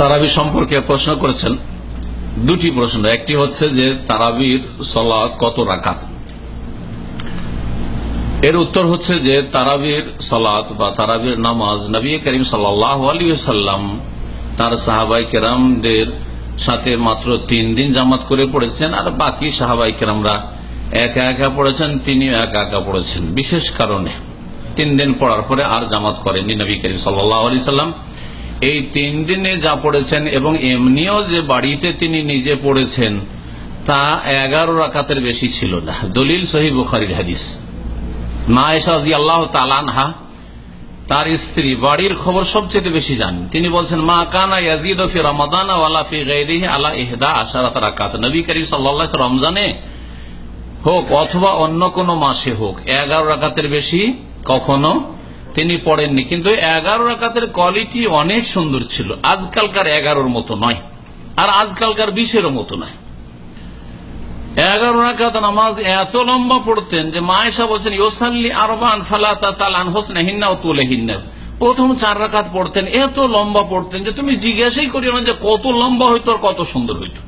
তারাবি সম্পর্কে প্রশ্ন করেছেন দুটি প্রশ্ন। একটি হচ্ছে যে তারাবির সলাৎ কত রাকাত? এর উত্তর হচ্ছে যে তারাবির সলাৎ বা তারাবির নামাজ নবী করিম সাল্লাম তার সাহাবাই কেরামদের সাথে মাত্র তিন দিন জামাত করে পড়েছেন আর বাকি সাহাবাই কেরামরা একা একা পড়েছেন, তিনিও একা একা পড়েছেন। বিশেষ কারণে তিন দিন পড়ার পরে আর জামাত করেননি নবী করিম সাল্লাহ আলি সাল্লাম এই তিন দিনে যা পড়েছেন এবং এমনিও যে বাড়িতে তিনি নিজে পড়েছেন, তা এগারো রাকাতের বেশি ছিল না। দলিল সহি বুখারির হাদিস। মা এসাজি আল্লাহ তালানহা তার স্ত্রী বাড়ির খবর সবচেয়ে বেশি জানেন। তিনি বলছেন, মা কানা ফি রমাদান আলা রাকাত। রমজানে হোক অথবা অন্য কোন মাসে হোক, এগারো রাকাতের বেশি কখনো তিনি পড়েননি, কিন্তু এগারো রাকাতের কোয়ালিটি অনেক সুন্দর ছিল। আজকালকার এগারোর মতো নয়। আর আজকালকার বিশেরও মতো নয়। এগারো রাকাত নামাজ এত লম্বা পড়তেন যে মায়েশা বলছেন ইয়োসাল্লি আরবান ফালাতাল হোসনা হিন্না ও তুলে হিন্না প্রথম চার রাকাত পড়তেন, এত লম্বা পড়তেন যে তুমি জিজ্ঞাসাই করিও না যে কত লম্বা হইতো আর কত সুন্দর হইতো।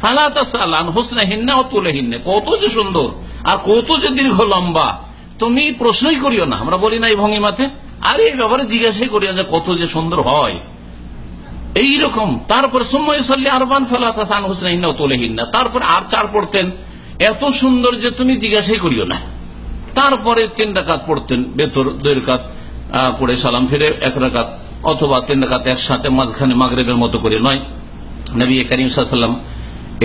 ফালাতাল হোসনা হিন্না ও তুলে হিন্না কত যে সুন্দর আর কত যে দীর্ঘ লম্বা। তুমি প্রশ্নই করিও না, আমরা বলি না এই ভঙ্গিমাতে আর এই ব্যাপারে জিজ্ঞাসাই করিও যে কত যে সুন্দর হয়। এইরকম, তারপরে সময় সাল্লি আরবান তারপরে আর চার পড়তেন। এত সুন্দর যে তুমি জিজ্ঞাসাই করিও না। তারপরে তিন রাকাত পড়তেন, বেতর দুই রাকাত পড়ে সালাম ফিরে এক রাকাত, অথবা তিন ডাকাত একসাথে মাঝখানে মাগরেবের মতো করে নয়। নবী করিম সাল্লাম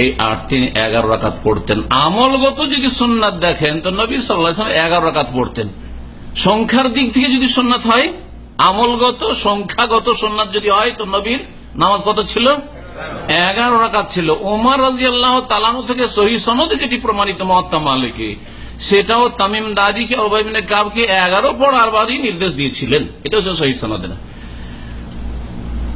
এই আট তিন এগারো রাকাত পড়তেন। আমলগত যদি সোননাথ দেখেন, তো নবী সাল্লাহ এগারো রাকাত পড়তেন। সংখ্যার দিক থেকে যদি সোননাথ হয়, আমলগত, সংখ্যাগত সোননাথ যদি হয়, তো নবীর নামাজ কত ছিল? এগারো রাকাত ছিল। ওমর রাজি আল্লাহ তালানু থেকে সহি সনদে যেটি প্রমাণিত মহাত্মা মালিকে, সেটাও তামিম দাদিকে অবাইমিনে কাবকে এগারো পড়ার বারই নির্দেশ দিয়েছিলেন। এটা হচ্ছে সহি সনদে না।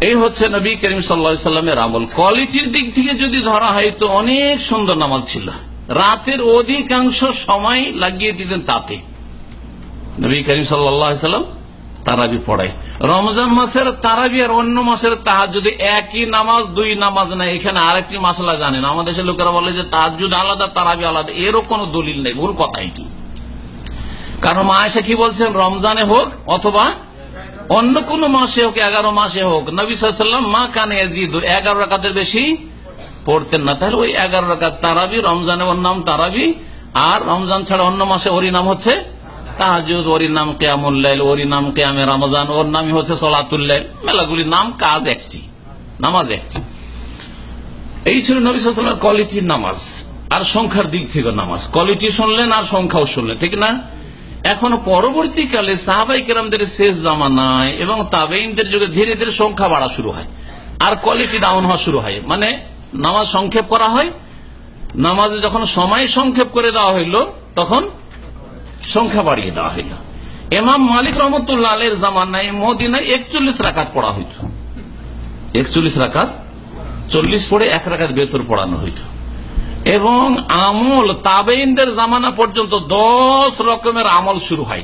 এই হচ্ছে নবী করিম সাল্লামের আমল। কোয়ালিটির দিক থেকে যদি ধরা হয়, তো অনেক সুন্দর নামাজ ছিল। রাতের অধিকাংশ সময় লাগিয়ে দিতেন তাতে। নবী করিম সাল্লাম তারাবি পড়ায়। রমজান মাসের তারাবি আর অন্য মাসের তাহাজ যদি একই নামাজ, দুই নামাজ নাই। এখানে আরেকটি মাসলা জানেন। আমাদের দেশের লোকেরা বলে যে তাহাজুদ আলাদা, তারাবি আলাদা। এরও কোনো দলিল নেই। ভুল কথা এটি। কারণ মায়েশা কি বলছেন? রমজানে হোক অথবা অন্য কোন মাসে হোক, এগারো মাসে হোক, নবী সাল্লাম মা কানে এগারো রাকাতের বেশি পড়তেন না। তাহলে ওই এগারো রাকাত তারাবি রমজানে ওর নাম তারাবি, আর রমজান ছাড়া অন্য মাসে ওরই নাম হচ্ছে তাহাজুদ ওর নাম কেয়ামুল্লাইল ওর নাম কেয়ামে রমজান, ওর নামই হচ্ছে সলাতুল্লাইল মেলাগুলির নাম কাজ একটি, নামাজ একটি। এই ছিল নবী সাল্লামের কোয়ালিটির নামাজ, আর সংখ্যার দিক থেকে নামাজ। কোয়ালিটি শুনলেন আর সংখ্যাও শুনলেন, ঠিক না? এখন পরবর্তীকালে সাহাবাই কেরামদের শেষ জামানায় এবং তাবেইনদের যুগে ধীরে ধীরে সংখ্যা বাড়া শুরু হয়। আর কোয়ালিটি ডাউন হওয়া শুরু হয়। মানে নামাজ সংক্ষেপ করা হয়, নামাজে যখন সময় সংক্ষেপ করে দেওয়া হইল, তখন সংখ্যা বাড়িয়ে দেওয়া হইল। এমাম মালিক রহমতুল্লাহ আলের জামানায় মদিনায় একচল্লিশ রাকাত পড়া হইত। একচল্লিশ রাকাত, চল্লিশ পড়ে এক রাকাত বেতর পড়ানো হইত। এবং আমল তাবেইনদের জামানা পর্যন্ত দশ রকমের আমল শুরু হয়।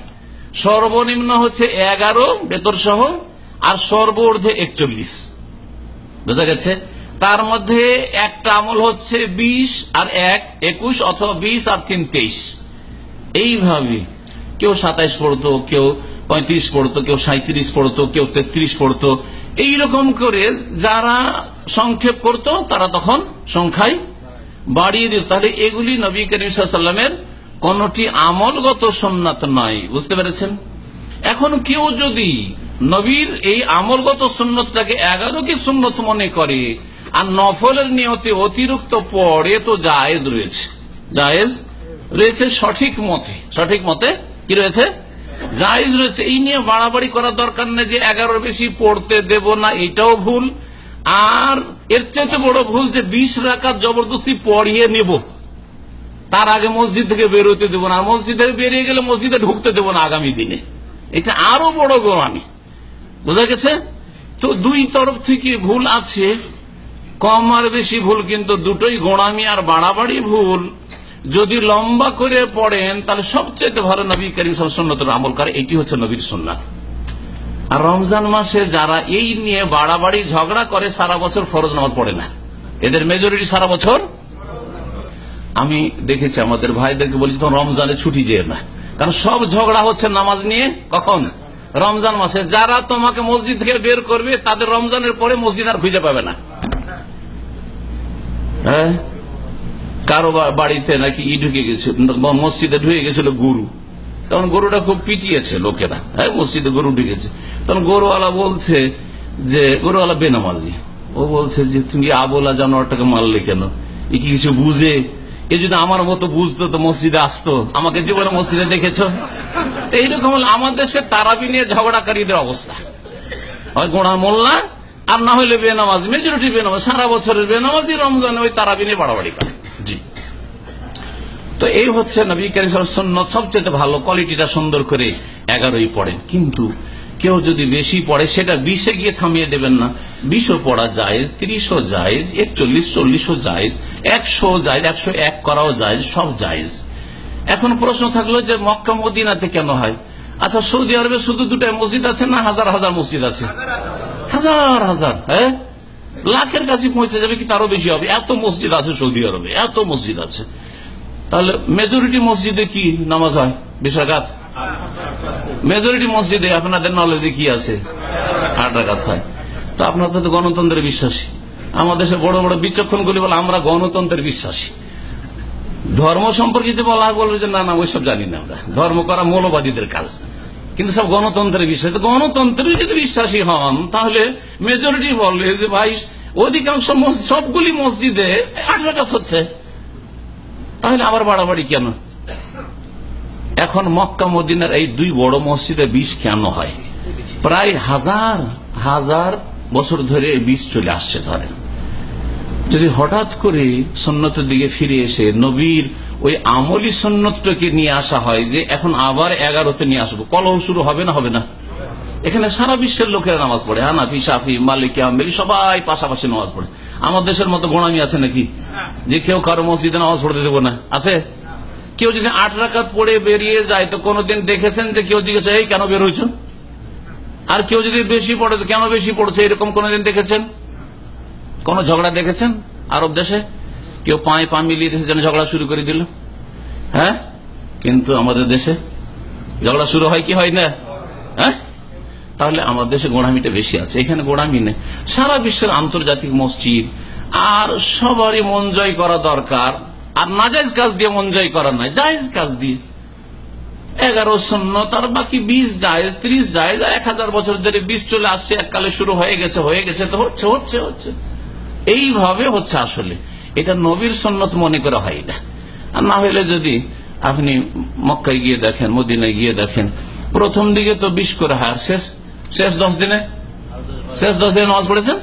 সর্বনিম্ন হচ্ছে এগারো বেতর সহ, আর সর্বর্ধে একচল্লিশ। বোঝা গেছে? তার মধ্যে একটা আমল হচ্ছে বিশ আর এক, একুশ অথবা বিশ আর তিন, তেইশ। এইভাবে কেউ সাতাইশ পড়তো, কেউ পঁয়ত্রিশ পড়তো, কেউ সাঁত্রিশ পড়তো, কেউ তেত্রিশ পড়তো। এইরকম করে যারা সংক্ষেপ করত, তারা তখন সংখ্যায় বাড়িয়ে দিত তাহলে এগুলি নবী করিম সাল্লামের কোনটি আমলগত সোননাথ নয়। বুঝতে পেরেছেন? এখন কেউ যদি নবীর এই আমলগত সুন্নতটাকে এগারো কি সুন্নত মনে করে, আর নফলের নিয়তে অতিরিক্ত পড়ে তো জায়েজ রয়েছে। জায়েজ রয়েছে সঠিক মতে। সঠিক মতে কি রয়েছে? জায়েজ রয়েছে। এই নিয়ে বাড়াবাড়ি করার দরকার নেই যে এগারোর বেশি পড়তে দেব না, এটাও ভুল। আর এর চেয়ে বড় ভুল যে বিশ রাকাত জবরদস্তি পড়িয়ে নেব। তার আগে মসজিদ থেকে বেরোতে দেবো না। মসজিদ থেকে বেরিয়ে গেলে মসজিদে ঢুকতে দেবো না আগামী দিনে। এটা আরও বড় গোড়ামি বোঝা গেছে? তো দুই তরফ থেকে ভুল আছে। কম আর বেশি ভুল, কিন্তু দুটোই গোড়ামি আর বাড়াবাড়ি ভুল। যদি লম্বা করে পড়েন, তাহলে সবচেয়ে ভালো নবী করিম সন্ন্যতের আমল করে, এটি হচ্ছে নবীর সন্ন্যাত আর রমজান মাসে যারা এই নিয়ে বাড়াবাড়ি ঝগড়া করে, সারা বছর ফরজ নামাজ পড়ে না। এদের মেজরিটি সারা বছর? আমি দেখেছি, আমাদের ভাইদেরকে বলি তখন রমজানে ছুটি যেয়ে না। কারণ সব ঝগড়া হচ্ছে নামাজ নিয়ে। কখন? রমজান মাসে। যারা তোমাকে মসজিদ থেকে বের করবে, তাদের রমজানের পরে মসজিদ আর খুঁজে পাবে না। হ্যাঁ? কারও বাড়িতে নাকি ই ঢুকে গেছিল মসজিদে ঢুকে গেছিল গরু। তখন গরুটা খুব পিটিয়েছে লোকেরা। হ্যাঁ মসজিদে গরু ঢুকেছে। তখন গরুওয়ালা বলছে যে, গরুওয়ালা বেনামাজি। ও বলছে যে, তুমি আবোলা জানোয়ারটাকে মারলে কেন? এ কি কিছু বুঝে? এ যদি আমার মতো বুঝতো তো মসজিদে আসতো। আমাকে জীবনে মসজিদে দেখেছ? এইরকম হলো আমাদের দেশে তারাবি নিয়ে ঝগড়াকারীদের অবস্থা। হয় গোড়া মোল্লা, আর না হলে বেনামাজ, মেজরিটি বেনামাজ, সারা বছরের বেনামাজি, রমজানে ওই তারাবি নিয়ে বাড়াবাড়ি করে। তো এই হচ্ছে নবী করিম সন্ন্যত সবচেয়ে ভালো, কোয়ালিটিটা সুন্দর করে এগারোই পড়েন কিন্তু কেউ যদি বেশি পড়ে, সেটা বিশে গিয়ে থামিয়ে দেবেন না। বিশও পড়া যায় তিরিশও জায়েজ, একচল্লিশ, চল্লিশও জায়েজ একশো জায়েজ, একশো এক করাও যায় সব জায়েজ। এখন প্রশ্ন থাকল যে মক্কা মদিনাতে কেন হয়? আচ্ছা সৌদি আরবে শুধু দুটাই মসজিদ আছে না হাজার হাজার মসজিদ আছে? হাজার হাজার হ্যাঁ? লাখের কাছে পৌঁছে যাবে কি তারও বেশি হবে। এত মসজিদ আছে সৌদি আরবে, এত মসজিদ আছে। তাহলে মেজরিটি মসজিদে কি নামাজ হয়? বিশাখাত মেজরিটি মসজিদে আপনাদের নলেজে কি আছে? আট রাখাত হয়। তো আপনার তো গণতন্ত্রের বিশ্বাসী। আমাদের দেশে বড় বড় বিচক্ষণ গুলি বলে আমরা গণতন্ত্রের বিশ্বাসী। ধর্ম সম্পর্কিত বলা বলবে যে, না না, ওইসব জানি না আমরা। ধর্ম করা মৌলবাদীদের কাজ। কিন্তু সব গণতন্ত্রের বিশ্বাস। তো গণতন্ত্রের যদি বিশ্বাসী হন, তাহলে মেজরিটি বললে যে, ভাই, অধিকাংশ সবগুলি মসজিদে আট রাখাত হচ্ছে। তাহলে আবার বাড়াবাড়ি কেন? এখন মক্কা, মদিনার এই দুই বড় মসজিদে বিষ কেন হয়? প্রায় হাজার হাজার বছর ধরে বিষ চলে আসছে, ধরেন। যদি হঠাৎ করে সন্ন্যতের দিকে ফিরে এসে নবীর ওই আমলি সন্ন্যতটাকে নিয়ে আসা হয় যে এখন আবার এগারোতে নিয়ে আসব, কলহ শুরু হবে না হবে না? এখানে সারা বিশ্বের লোকেরা নামাজ পড়ে। হানাফি সাফি মালিক আমেলি সবাই পাশাপাশি নামাজ পড়ে। আমার দেশের মতো গোড়ামি আছে নাকি? যে কেউ কারও মসজিদে নামাজ পড়তে দেবো না। আছে? কেউ যদি আট রাকাত পড়ে বেরিয়ে যায় তো কোনোদিন দেখেছেন যে কেউ জিজ্ঞেস এই কেন বের হয়েছ? আর কেউ যদি বেশি পড়ে তো কেন বেশি পড়ছে? এরকম কোনোদিন দেখেছেন? কোন ঝগড়া দেখেছেন আরব দেশে? কেউ পায়ে পা মিলিয়ে দেশে যেন ঝগড়া শুরু করে দিল। হ্যাঁ? কিন্তু আমাদের দেশে ঝগড়া শুরু হয় কি হয় না? হ্যাঁ? তাহলে আমাদের দেশে গোড়ামিটা বেশি আছে। এখানে গোড়ামি নেই। সারা বিশ্বের আন্তর্জাতিক মসজিদ, আর সবারই মন জয় করা দরকার। আর নাজাইজ কাজ দিয়ে মন জয় করা নয়, জায়েজ কাজ দিয়ে। এগারো শূন্য তার বাকি বিশ জায়েজ, ত্রিশ আর এক হাজার বছর ধরে বিশ চলে আসছে, এককালে শুরু হয়ে গেছে হয়ে গেছে, তো হচ্ছে হচ্ছে হচ্ছে। এইভাবে হচ্ছে আসলে। এটা নবীর সন্ন্যত মনে করা হয় না। আর না হলে যদি আপনি মক্কায় গিয়ে দেখেন, মদিনায় গিয়ে দেখেন, প্রথম দিকে তো বিশ করে আর শেষ শেষ দশ দিনে? শেষ দশ দিনে নামাজ পড়েছেন?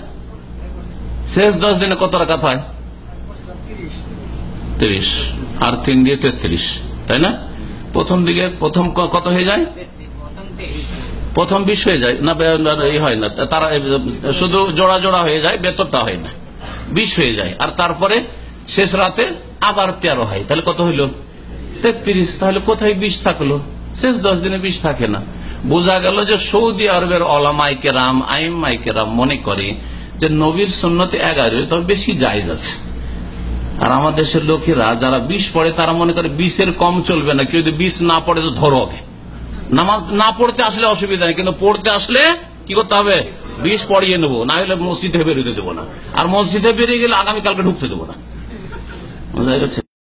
শেষ দশ দিনে কত রাখাত হয়? তিরিশ। আর তিন দিয়ে তেত্রিশ, তাই না? প্রথম দিকে প্রথম কত হয়ে যায়? প্রথম বিশ হয়ে যায়। না হয় না। তারা শুধু জোড়া জোড়া হয়ে যায় বেতরটা হয় না। বিশ হয়ে যায়। আর তারপরে শেষ রাতে আবার তেরো হয়। তাহলে কত হইল? তেত্রিশ। তাহলে কোথায় বিষ থাকল? শেষ দশ দিনে বিষ থাকে না। বোঝা গেল যে সৌদি আরবের অলামাইকে রাম আইম মাইকে রাম মনে করে যে নবীর সন্ন্যতে এগারো তবে বেশি জায়জ আছে। আর আমার দেশের লোকেরা যারা বিষ পড়ে, তারা মনে করে বিষের কম চলবে না। কেউ যদি বিষ না পড়ে, তো ধরো হবে নামাজ না পড়তে আসলে অসুবিধা নেই, কিন্তু পড়তে আসলে কি করতে হবে? বিষ পড়িয়ে নেব, না হলে মসজিদে বেরোতে দেবো না। আর মসজিদে বেরিয়ে গেলে আগামীকালকে ঢুকতে দেবো না। বুঝা গেছে?